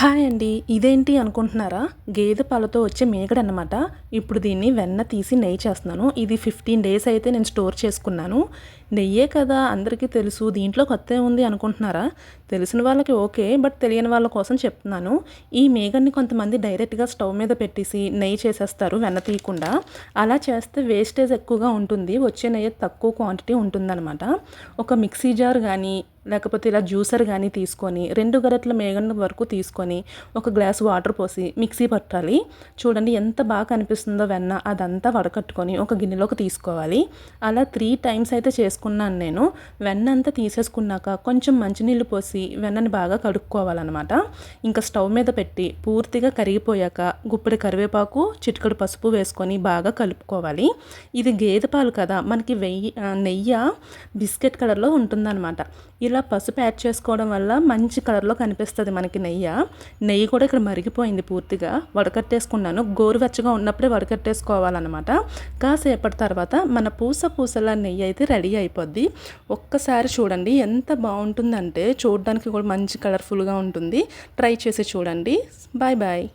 Hi అండి. ఇదేంటి అనుకుంటున్నారా? గేదె పాలతో వచ్చే మేగడ అనమాట ఇప్పుడు దీన్ని వెన్న తీసి నెయ్యి చేస్తున్నాను. ఇది ఫిఫ్టీన్ డేస్ అయితే నేను స్టోర్ చేసుకున్నాను. నెయ్యే కదా అందరికీ తెలుసు దీంట్లో కొత్త ఉంది అనుకుంటున్నారా? తెలిసిన వాళ్ళకి ఓకే బట్ తెలియని వాళ్ళ కోసం చెప్తున్నాను. ఈ మేఘన్ని కొంతమంది డైరెక్ట్గా స్టవ్ మీద పెట్టేసి నెయ్యి చేసేస్తారు వెన్న తీయకుండా. అలా చేస్తే వేస్టేజ్ ఎక్కువగా ఉంటుంది వచ్చే నెయ్యి తక్కువ క్వాంటిటీ ఉంటుందన్నమాట. ఒక మిక్సీ జార్ కానీ లేకపోతే ఇలా జ్యూసర్ కానీ తీసుకొని రెండు గరెట్ల మేగన్న వరకు తీసుకొని ఒక గ్లాస్ వాటర్ పోసి మిక్సీ పట్టాలి. చూడండి ఎంత బాగా కనిపిస్తుందో వెన్న అదంతా వడకట్టుకొని ఒక గిన్నెలోకి తీసుకోవాలి. అలా త్రీ టైమ్స్ అయితే వేసుకున్నాను నేను. వెన్న అంతా తీసేసుకున్నాక కొంచెం మంచినీళ్ళు పోసి వెన్నని బాగా కడుక్కోవాలన్నమాట. ఇంకా స్టవ్ మీద పెట్టి పూర్తిగా కరిగిపోయాక గుప్పెడి కరివేపాకు చిటికడు పసుపు వేసుకొని బాగా కలుపుకోవాలి. ఇది గేదె పాలు కదా మనకి వెయ్యి నెయ్యి బిస్కెట్ కలర్లో ఉంటుందన్నమాట. ఇలా పసుపు యాడ్ చేసుకోవడం వల్ల మంచి కలర్లో కనిపిస్తుంది మనకి నెయ్యి. నెయ్యి కూడా ఇక్కడ మరిగిపోయింది పూర్తిగా. వడకట్టేసుకున్నాను. గోరువెచ్చగా ఉన్నప్పుడే వడకట్టేసుకోవాలన్నమాట. కాసేపటి తర్వాత మన పూస పూసల నెయ్యి అయితే రెడీ అయిపోద్ది. ఒక్కసారి చూడండి ఎంత బాగుంటుందంటే చూడడానికి కూడా మంచి కలర్ఫుల్గా ఉంటుంది. ట్రై చేసి చూడండి. Bye bye